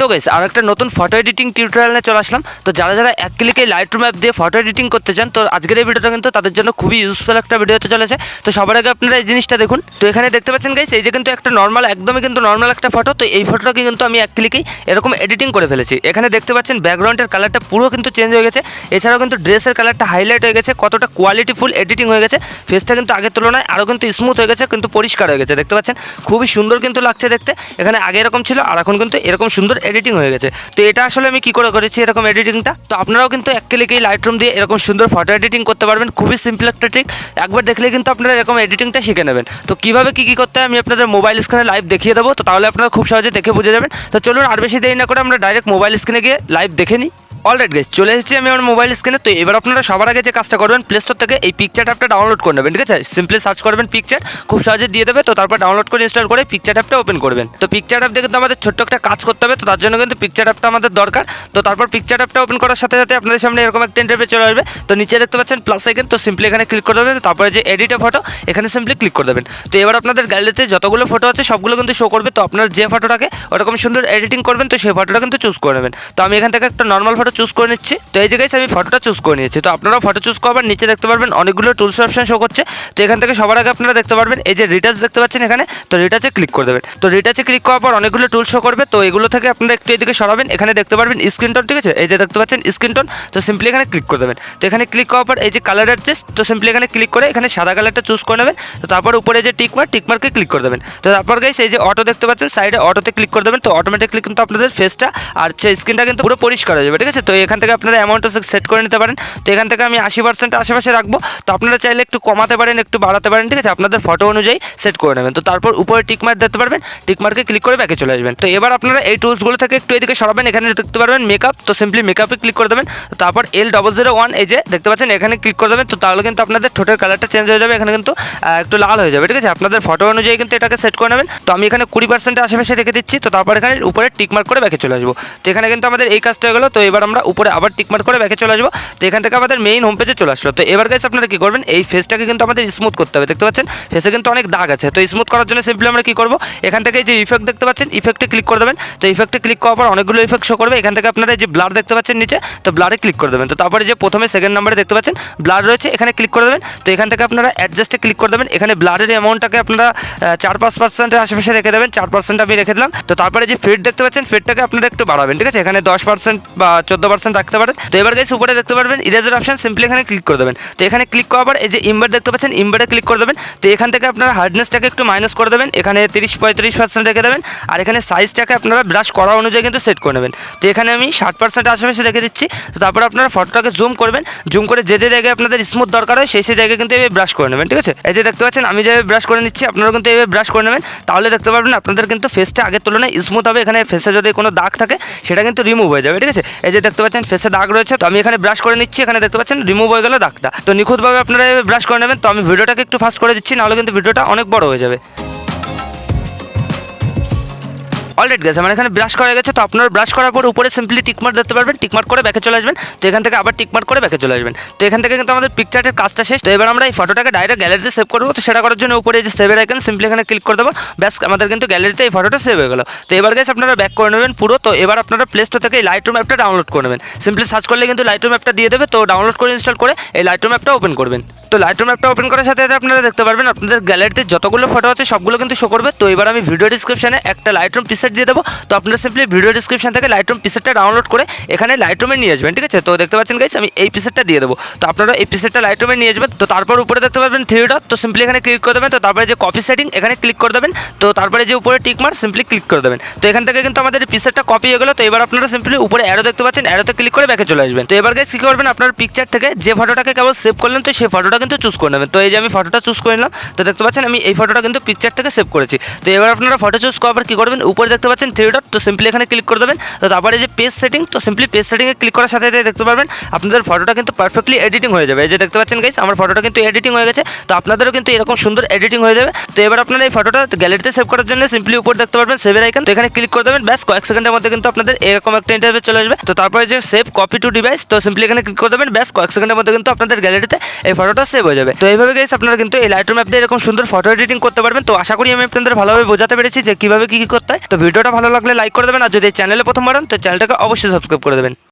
তো গেস আর একটা নতুন ফটো এডিটিং টিউটোরিয়ালে চলে আসলাম। তো যারা যারা এক ক্লিকে লাইট রুম অ্যাপ দিয়ে ফটো এডিটিং করতে চান, তো আজকের এই ভিডিওটা কিন্তু তাদের জন্য খুবই ইউজফুল একটা ভিডিও হতে চলেছে। তো সবার আগে আপনারা এই জিনিসটা দেখুন। তো এখানে দেখতে পাচ্ছেন গাইস এই যে কিন্তু একটা নর্মাল একদমই কিন্তু নর্মাল একটা ফটো তো এই ফটোটাকে কিন্তু আমি এক ক্লিকেই এরকম এডিটিং করে ফেলেছি। এখানে দেখতে পাচ্ছেন ব্যাকগ্রাউন্ডের কালারটা পুরো কিন্তু চেঞ্জ হয়ে গেছে। এছাড়াও কিন্তু ড্রেসের কালারটা হাইলাইট হয়ে গেছে, কতটা কোয়ালিটিফুল এডিটিং হয়ে গেছে। ফেসটা কিন্তু আগের তুলনায় আরও কিন্তু স্মুথ হয়ে গেছে, কিন্তু পরিষ্কার হয়ে গেছে, দেখতে পাচ্ছেন? খুবই সুন্দর কিন্তু লাগছে দেখতে। এখানে আগে এরকম ছিল, আর এখন কিন্তু এরকম সুন্দর এডিটিং হয়ে গেছে। তো এটা আসলে আমি কি করে করেছি এরকম এডিটিংটা তো আপনারাও কিন্তু এক ক্লিকে লাইট রুম দিয়ে এরকম সুন্দর ফটো এডিটিং করতে পারবেন। খুবই সিম্পল একটা ট্রিক একবার দেখলে কিন্তু আপনারা এরকম এডিটিংটা শিখে নেবেন। তো কীভাবে কী কী করতে হয় আমি আপনাদের মোবাইল স্ক্রিনে লাইভ দেখিয়ে দেবো। তো তাহলে আপনারা খুব সহজে দেখে বুঝে যাবেন। তো চলুন আর বেশি দেরি না করে আমরা ডাইরেক্ট মোবাইল স্ক্রিনে গিয়ে লাইভ দেখে নিই। অলরাইট গাইস চলে এসেছি আমি আমার মোবাইল স্ক্রিনে তো এবার আপনারা সবার আগে যে কাজটা করবেন প্লে স্টোর থেকে এই পিকচার অ্যাপটা ডাউনলোড করে নেবেন, ঠিক আছে? সিম্পলি সার্চ করবেন পিকচার খুব সহজে দিয়ে দেবে। তো তারপর ডাউনলোড করে ইনস্টল করে পিকচার অ্যাপটা ওপেন করবেন। তো পিকচার অ্যাপ দেখে তো আমাদের ছোট্ট একটা কাজ করতে হবে, তো তার জন্য কিন্তু পিকচার অ্যাপটা আমাদের দরকার। তো তারপর পিকচার অ্যাপটা ওপেন করার সাথে সাথে আপনাদের সামনে এরকম একটা ইন্টারভিউ চলে আসবে। তো নিচে দেখতে পাচ্ছেন প্লাস সেকেন্ড তো সিম্পলি এখানে ক্লিক করে দেবেন। তারপরে যে এডিটে ফটো এখানে সিম্পলি ক্লিক করে দেবেন। তো এবার আপনাদের গ্যালারিতে যতগুলো ফটো আছে, সবগুলো কিন্তু শো করবে। তো আপনার যে ফটোটাকে ওরকম সুন্দর এডিটিং করবেন, তো সেই ফটোটা কিন্তু চুজ করে নেবেন। তো আমি এখান থেকে একটা নর্মাল ফটো চুজ করে নিচ্ছি। তো এই জায়গায় আমি ফটোটা চুজ করে নিয়েছি। তো আপনারাও ফটো চুজ করবার, নিচে দেখতে পারবেন অনেকগুলো টুলস অপশন শো করছে। তো এখান থেকে সবার আগে আপনারা দেখতে পারবেন, এই যে রিটাচ দেখতে পাচ্ছেন এখানে, তো রিটাচে ক্লিক করে দেবেন। তো রিটাচে ক্লিক করার পর অনেকগুলো টুল শো করবে। তো এগুলো থেকে আপনারা একটু এদিকে সরাবেন, এখানে দেখতে পারবেন স্ক্রিন টোন ঠিক আছে? এই যে দেখতে পাচ্ছেন স্ক্রিন টোন তো সিম্পলি এখানে ক্লিক করে দেবেন। তো এখানে ক্লিক করার পর এই যে কালার অ্যাডজাস্ট তো সিম্পলি এখানে ক্লিক করে এখানে সাদা কালারটা চুজ করে নেবেন। তো তারপর উপরে যে টিক মার্ক টিক মার্কে ক্লিক করে দেবেন। তো তারপর গাইস এই যে অটো দেখতে পাচ্ছেন সাইডে অটোতে ক্লিক করে দেবেন। তো অটোমেটিকলি কিন্তু আপনাদের ফেসটা আর স্ক্রিনটা কিন্তু পুরো পরিষ্কার হয়ে যাবে, ঠিক আছে? তো এখান থেকে আপনারা অ্যামাউন্টটা সেট করে নিতে পারেন। তো এখান থেকে আমি আশি পার্সেন্ট আশেপাশে রাখব। তো আপনারা চাইলে একটু কমাতে পারেন, একটু বাড়াতে পারেন, ঠিক আছে? আপনাদের ফটো অনুযায়ী সেট করে নেবেন। তো তারপর উপরে টিক মার্ক দেখতে পারবেন। টিক মার্কে ক্লিক করে ব্যাকে চলে আসবেন। তো এবার আপনারা এই টুলসগুলো থেকে একটু এদিকে সরাবেন, এখানে দেখতে পারবেন মেকআপ তো সিম্পলি মেকআপে ক্লিক করে দেবেন। তারপর এল ডবল জিরো ওয়ান এই যে দেখতে পাচ্ছেন, এখানে ক্লিক করে দেবেন। তো তাহলে কিন্তু আপনাদের ঠোঁটের কালারটা চেঞ্জ হয়ে যাবে। এখানে কিন্তু একটু লাল হয়ে যাবে, ঠিক আছে? আপনাদের ফটো অনুযায়ী কিন্তু এটাকে সেট করে নেবেন। তো আমি এখানে কুড়ি পার্সেন্টের আশেপাশে রেখে দিচ্ছি। তো তারপর এখানে উপরে টিকমার্ক করে ব্যাকে চলে আসব। তো এখানে কিন্তু আমাদের এই কাজটা হয়ে গেলো। তো এবার আমরা উপরে আবার টিক মার্ক করে ব্যাকে চলে আসব। তো এখান থেকে আমাদের মেইন হোম পেজে চলে আসলো। তো এবার গাইস আপনারা কী করবেন? এই ফেসটাকে কিন্তু আমাদের স্মুথ করতে হবে। দেখতে পাচ্ছেন? ফেসে কিন্তু অনেক দাগ আছে। তো স্মুথ করার জন্য সিম্পলি আমরা কী করব? এখান থেকে যে ইফেক্ট দেখতে পাচ্ছেন ইফেক্টে ক্লিক করে দেবেন। তো ইফেক্টে ক্লিক করার পর অনেকগুলো ইফেক্ট শো করবে। এখান থেকে আপনারা যে ব্লার দেখতে পাচ্ছেন নিচে, তো ব্লারে ক্লিক করে দেবেন। তো তারপরে যে প্রথমে সেকেন্ড নাম্বারে দেখতে পাচ্ছেন ব্লার রয়েছে, এখানে ক্লিক করে দেবেন। তো এখান থেকে আপনারা অ্যাডজাস্টে ক্লিক করে দেবেন। এখানে ব্লারের অ্যামাউন্টটাকে আপনারা চার পাঁচ পার্সেন্টের আশেপাশে রেখে দেবেন। চার পার্সেন্ট আমি রেখে দিলাম। তো তারপরে যে ফিট দেখতে পাচ্ছেন ফিটটাকে আপনারা একটু বাড়াবেন, ঠিক আছে? এখানে দশ পার্সেন্ট বা চোদ্দ পার্সেন্ট রাখতে পারেন। তো এবার গাইস উপরে দেখতে পারবেন ইরেজার অপশন সিম্পলি এখানে ক্লিক করে দেবেন। তো এখানে ক্লিক করার পর এই যে ইম্বার দেখতে পাচ্ছেন ইম্বারে ক্লিক করে দেবেন। তো এখান থেকে আপনারা হার্ডনেসটাকে একটু মাইনাস করে দেবেন। এখানে তিরিশ পঁয়ত্রিশ পার্সেন্ট রেখে দেবেন। আর এখানে সাইজটাকে আপনারা ব্রাশ করা অনুযায়ী কিন্তু সেট করে নেবেন। তো এখানে আমি ষাট পার্সেন্ট আশেপাশে রেখে দিচ্ছি। তো তারপর আপনারা ফটোটাকে জুম করবেন। জুম করে যে যে জায়গায় আপনাদের স্মুথ দরকার হয়, সেই সেই জায়গায় কিন্তু এভাবে ব্রাশ করে নেবেন, ঠিক আছে? এই যে দেখতে পাচ্ছেন, আমি যেভাবে ব্রাশ করে নিচ্ছি আপনারা কিন্তু এভাবে ব্রাশ করে নেবেন। তাহলে দেখতে পারবেন আপনাদের কিন্তু ফেসটা আগের তুলনায় স্মুথ হবে। এখানে ফেসে যদি কোনো দাগ থাকে, সেটা কিন্তু রিমুভ হয়ে যাবে, ঠিক আছে? এই যে দেখতে পাচ্ছেন ফেসে দাগ রয়েছে, তো আমি এখানে ব্রাশ করে নিচ্ছি, এখানে দেখতে পাচ্ছেন রিমুভ হয়ে গেল দাগটা। তো নিখুঁতভাবে আপনারা ব্রাশ করে নেবেন, তো আমি ভিডিওটাকে একটু ফাস্ট করে দিচ্ছি, নাহলে কিন্তু ভিডিওটা অনেক বড় হয়ে যাবে। অলরেড গেছে আমার এখানে ব্রাশ করা গেছে, তো আপনার ব্রাশ করার পর উপরে সিম্পলি টিকমার্ক দেখতে পারবেন টিকমার্ক করে ব্যাকে চলে আসবেন, তো এখান থেকে আবার টিকমার্ক করে ব্যাকে চলে আসবেন। তো এখান থেকে কিন্তু আমাদের পিকচারের কাজটা শেষ। তো এবার আমরা এই ফটোটাকে ডাইরেক্ট গ্যালারিতে সেভ করব, তো সেটা করার জন্য উপরে যে সেভের আইকন সিম্পলি এখানে ক্লিক করে দেবো, ব্যাস, আমাদের কিন্তু গ্যালারিতে এই ফটোটা সেভ হয়ে গেলো। তো এবার গেছে আপনারা ব্যাক করে নেবেন পুরো, তো এবার আপনারা প্লে স্টোর থেকে এই লাইট রুম অ্যাপটা ডাউনলোড করে নেবেন। সিম্পলি সার্চ করলে কিন্তু লাইট রুম অ্যাপটা দিয়ে দেবে, তো ডাউনলোড করে ইনস্টল করে এই লাইট রুম অ্যাপটা ওপেন করবেন। তো লাইট রুম অ্যাপটা ওপেন করার সাথে সাথে আপনারা দেখতে পারবেন, আপনাদের গ্যালারিতে যতগুলো ফটো আছে সবগুলো কিন্তু শো করবে। তো এবার আমি ভিডিও ডিসক্রিপশনে একটা লাইট রুম পিসেট দিয়ে দেবো। তো আপনারা সিম্পলি ভিডিও ডিসক্রিপশন থেকে লাইট রুম পিসেটটা ডাউনলোড করে এখানে লাইট রুমে নিয়ে আসবেন, ঠিক আছে? তো দেখতে পাচ্ছেন গাইস আমি এই পিসেটটা দিয়ে দেবো। তো আপনারা এই পিসেটটা লাইট রুমে নিয়ে আসবেন। তো তারপর উপরে দেখতে পাবেন থ্রি তো সিম্পলি এখানে ক্লিক করে দেবেন। তো তারপরে যে কপি সেটিং এখানে ক্লিক করে দেবেন। তো তারপরে যে উপরে টিক মার সিম্পলি ক্লিক করে দেবেন। তো এখান থেকে কিন্তু আমাদের পিসেটটা কপি হয়ে গেলো। তো এবার আপনারা সিম্পলি উপরে অ্যারো দেখতে পাচ্ছেন অ্যারোতে ক্লিক করে ব্যাকে চলে আসবেন। তো এবার গাইস কী করবেন আপনার পিকচার থেকে যে ফটোটাকে কেবল সেভ করলেন, তো সেই ফটোটা কিন্তু চুজ করে নেবেন। তো এই যে আমি ফটোটা চুজ করে নিলাম। তো দেখতে পাচ্ছেন, আমি এই ফটোটা কিন্তু পিকচার থেকে সেভ করেছি। তো এবার আপনারা ফটো চুজ করার পর কী করবেন? উপরে দেখতে পাচ্ছেন থ্রি ডট তো সিম্পলি এখানে ক্লিক করে দেবেন। তো তারপরে যে পেজ সেটিং তো সিম্পলি পেজ সেটিংয়ে ক্লিক করার সাথে সাথে দেখতে পারবেন, আপনাদের ফটোটা কিন্তু পারফেক্টলি এডিটিং হয়ে যাবে। এই যে দেখতে পাচ্ছেন গাইস আমার ফটোটা কিন্তু এডিটিং হয়ে গেছে। তো আপনাদেরও কিন্তু এরকম সুন্দর এডিটিং হয়ে যাবে। তো এবার আপনারা এই ফটোটা গ্যালারিতে সেভ করার জন্য সিম্পলি উপর দেখতে পারবেন সেভের আইকন তো এখানে ক্লিক করে দেবেন, ব্যাস কয়েক সেকেন্ডের মধ্যে কিন্তু আপনাদের এরকম একটা ইন্টারভিউ চলে আসবে। তো তারপরে যে সেভ কপি টু ডিভাইস তো সিম্পলি এখানে ক্লিক করে দেবেন, ব্যাস কয়েক সেকেন্ডের মধ্যে কিন্তু আপনাদের গ্যালারিতে এই ফটোটা সেভ হয়ে যাবে। তো এইভাবে গাইস আপনারা কিন্তু এই লাইট রুম অ্যাপ দিয়ে এরকম সুন্দর ফটো এডিটিং করতে পারবেন। তো আশা করি আমি আপনাদের ভালোভাবে বোঝাতে পেরেছি যে কীভাবে কি কি করতে হয়। তো ভিডিওটা ভালো লাগলে লাইক করে দেবেন, আর যদি চ্যানেলে প্রথম বাড়ান তো চ্যানেলটাকে অবশ্যই সাবস্ক্রাইব করে দেবেন।